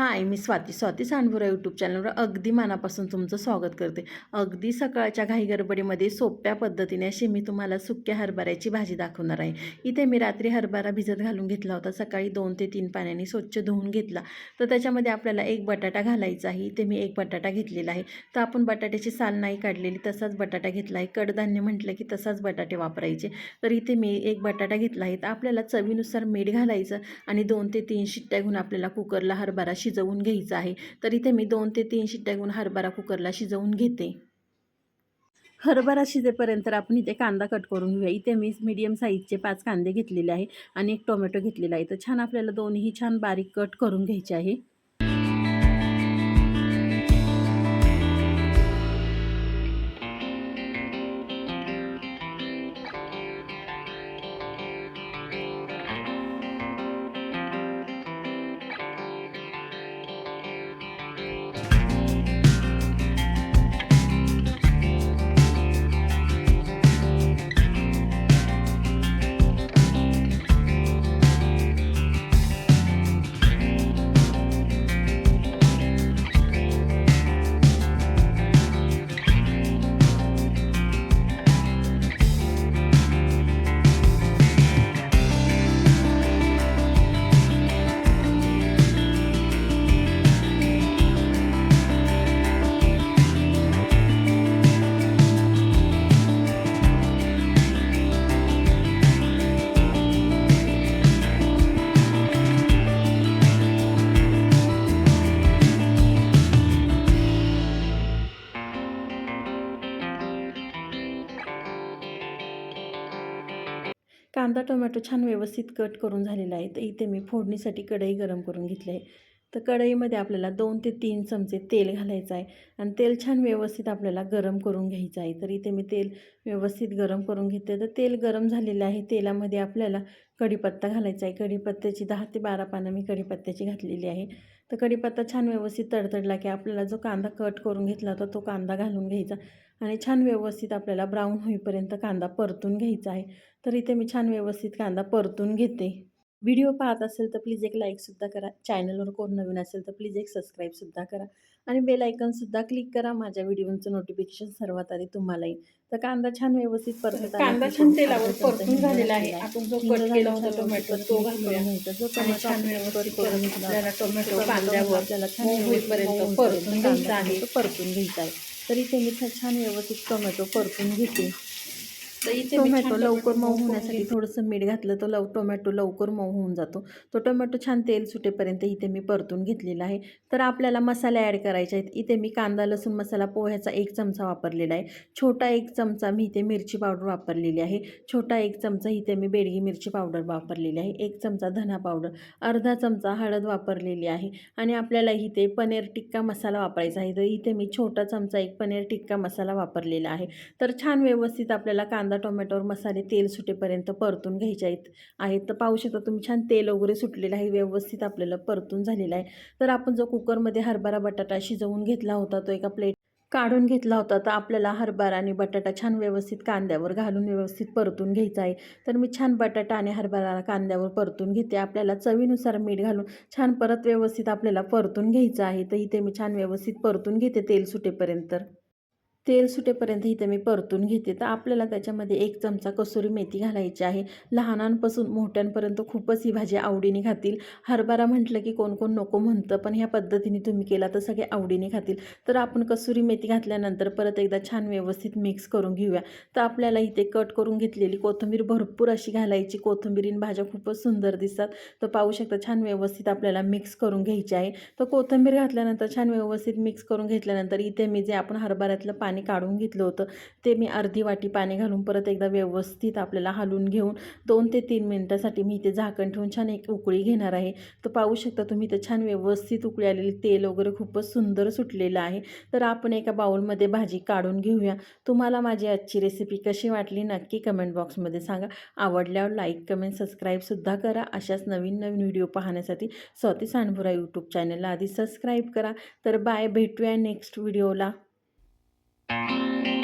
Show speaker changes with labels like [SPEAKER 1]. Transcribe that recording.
[SPEAKER 1] हाय मी स्वाती. स्वाती सांडपुरा यूट्यूब चॅनलवर अगदी मनापासून तुमचं स्वागत करते. अगदी सकाळच्या घाई गडबडीमध्ये सोप्या पद्धतीने अशी मी तुम्हाला सुक्या हरभऱ्याची भाजी दाखवणार आहे. इथे मी रात्री हरभरा भिजत घालून घेतला होता. सकाळी दोन ते तीन पाण्याने स्वच्छ धुवून घेतला. तर त्याच्यामध्ये आपल्याला एक बटाटा घालायचा आहे. इथे मी एक बटाटा घेतलेला आहे. तर आपण बटाट्याची साल नाही काढलेली तसाच बटाटा घेतला आहे. कडधान्य म्हटलं की तसाच बटाटे वापरायचे. तर इथे मी एक बटाटा घेतला आहे. तर आपल्याला चवीनुसार मीठ घालायचं आणि दोन ते तीन शिट्ट्या घेऊन आपल्याला कुकरला हरभरा शिजवून घ्यायचं आहे. तर इथे मी दोन ते तीन शिट्ट्या घेऊन हरभरा कुकरला शिजवून घेते. हरभरा शिजेपर्यंत आपण इथे कांदा कट करून घेऊया. इथे मी मीडियम साईजचे पाच कांदे घेतलेले आहे आणि एक टोमॅटो घेतलेला आहे. तर छान आपल्याला दोन्ही छान बारीक कट करून घ्यायचे आहे. कांदा टोमॅटो छान व्यवस्थित कट करून झालेला आहे तर इथे मी फोडणीसाठी कढई गरम करून घेतली आहे. तर कढईमध्ये आपल्याला दोन ते तीन चमचे तेल घालायचं आहे आणि तेल छान व्यवस्थित आपल्याला गरम करून घ्यायचं आहे. तर इथे मी तेल व्यवस्थित गरम करून घेते तर तेल गरम झालेलं आहे. तेलामध्ये आपल्याला कढीपत्ता घालायचा आहे. कढीपत्त्याची दहा ते बारा पानं मी कढीपत्त्याची घातलेली आहे. तर कढीपत्ता छान व्यवस्थित तडतडला की आपल्याला जो कांदा कट करून घेतला होता तो कांदा घालून घ्यायचा. आणि छान व्यवस्थित आपल्याला ब्राऊन होईपर्यंत कांदा परतून घ्यायचा आहे. तर इथे मी छान व्यवस्थित कांदा परतून घेते. व्हिडिओ पाहत असेल तर प्लीज एक लाईकसुद्धा करा. चॅनलवर कोण नवीन असेल तर प्लीज एक सबस्क्राईबसुद्धा करा. आणि बेल आयकनसुद्धा क्लिक करा. माझ्या व्हिडिओचं नोटिफिकेशन सर्वात आधी तुम्हाला येईल तर कांदा छान व्यवस्थित परतत आला.
[SPEAKER 2] कांदा छान तेलावर परतून झालेला आहे. आपण जो कट केला होता टोमॅटो, तो घालूया.
[SPEAKER 1] जो
[SPEAKER 2] छान व्यवस्थित
[SPEAKER 1] करून
[SPEAKER 2] आपल्याला टोमॅटो कांद्यावर
[SPEAKER 1] आपल्याला छान
[SPEAKER 2] होईपर्यंत परतून घ्यायचा आहे.
[SPEAKER 1] तो परतून घ्यायचा आहे. तर इथे मी छान व्यवस्थित टोमॅटो परतून घेते.
[SPEAKER 2] तर इथे
[SPEAKER 1] टोमॅटो लवकर मऊ होण्यासाठी. थोडंसं मीठ घातलं तर लव टोमॅटो लवकर मऊ होऊन जातो. तो टोमॅटो छान तेल सुटेपर्यंत इथे मी परतून घेतलेला आहे. तर आपल्याला मसाले ॲड करायचे आहेत. इथे मी कांदा लसूण मसाला पोह्याचा एक चमचा वापरलेला आहे. छोटा एक चमचा मी इथे मिरची पावडर वापरलेली आहे. छोटा एक चमचा इथे मी बेडगी मिरची पावडर वापरलेली आहे. एक चमचा धना पावडर अर्धा चमचा हळद वापरलेली आहे. आणि आपल्याला इथे पनीर टिक्का मसाला वापरायचा आहे. तर इथे मी छोटा चमचा एक पनीर टिक्का मसाला वापरलेला आहे. तर छान व्यवस्थित आपल्याला कांदा कांदा टोमॅटोवर मसाले तेल सुटेपर्यंत परतून घ्यायचे आहेत. आहेत तर पाहू शकता तुम्ही छान तेल वगैरे सुटलेलं आहे व्यवस्थित आपल्याला परतून झालेलं आहे. तर आपण जो कुकरमध्ये हरभरा बटाटा शिजवून घेतला होता तो एका प्लेट काढून घेतला होता. तर आपल्याला हरभरा आणि बटाटा छान व्यवस्थित कांद्यावर घालून व्यवस्थित परतून घ्यायचा आहे. तर मी छान बटाटा आणि हरभरा कांद्यावर परतून घेते. आपल्याला चवीनुसार मीठ घालून छान परत व्यवस्थित आपल्याला परतून घ्यायचं आहे. तर इथे मी छान व्यवस्थित परतून घेते तेल सुटेपर्यंत. तेल सुटेपर्यंत इथे मी परतून घेते. तर आपल्याला त्याच्यामध्ये एक चमचा कसुरी मेथी घालायची आहे. लहानांपासून मोठ्यांपर्यंत खूपच ही भाजी आवडीने खातील. हरभरा म्हटलं की कोण कोण नको म्हणतं पण ह्या पद्धतीने तुम्ही केला तर सगळे आवडीने खातील. तर आपण कसुरी मेथी घातल्यानंतर परत एकदा छान व्यवस्थित मिक्स करून घेऊया. तर आपल्याला इथे कट करून घेतलेली कोथिंबीर भरपूर अशी घालायची. कोथिंबीरीन भाज्या खूपच सुंदर दिसतात. तर पाहू शकता छान व्यवस्थित आपल्याला मिक्स करून घ्यायची आहे. तर कोथिंबीर घातल्यानंतर छान व्यवस्थित मिक्स करून घेतल्यानंतर इथे मी जे आपण हरभऱ्यातलं पाणी काढून घेतलं होतं. ते मी अर्धी वाटी पाणी घालून परत एकदा व्यवस्थित आपल्याला हलवून घेऊन दोन ते तीन मिनटासाठी मी इथे झाकण ठेवून छान एक उकळी घेणार आहे. तर पाहू शकता तुम्ही इथं छान व्यवस्थित उकळी आलेली तेल वगैरे खूपच सुंदर सुटलेलं आहे. तर आपण एका बाउलमध्ये भाजी काढून घेऊया. तुम्हाला माझी आजची रेसिपी कशी वाटली नक्की कमेंट बॉक्समध्ये सांगा. आवडल्यावर लाईक कमेंट सबस्क्राईबसुद्धा करा. अशाच नवीन नवीन व्हिडिओ पाहण्यासाठी स्वाती सांडभुरा यूट्यूब चॅनलला आधी सबस्क्राईब करा. तर बाय भेटूया नेक्स्ट व्हिडिओला Música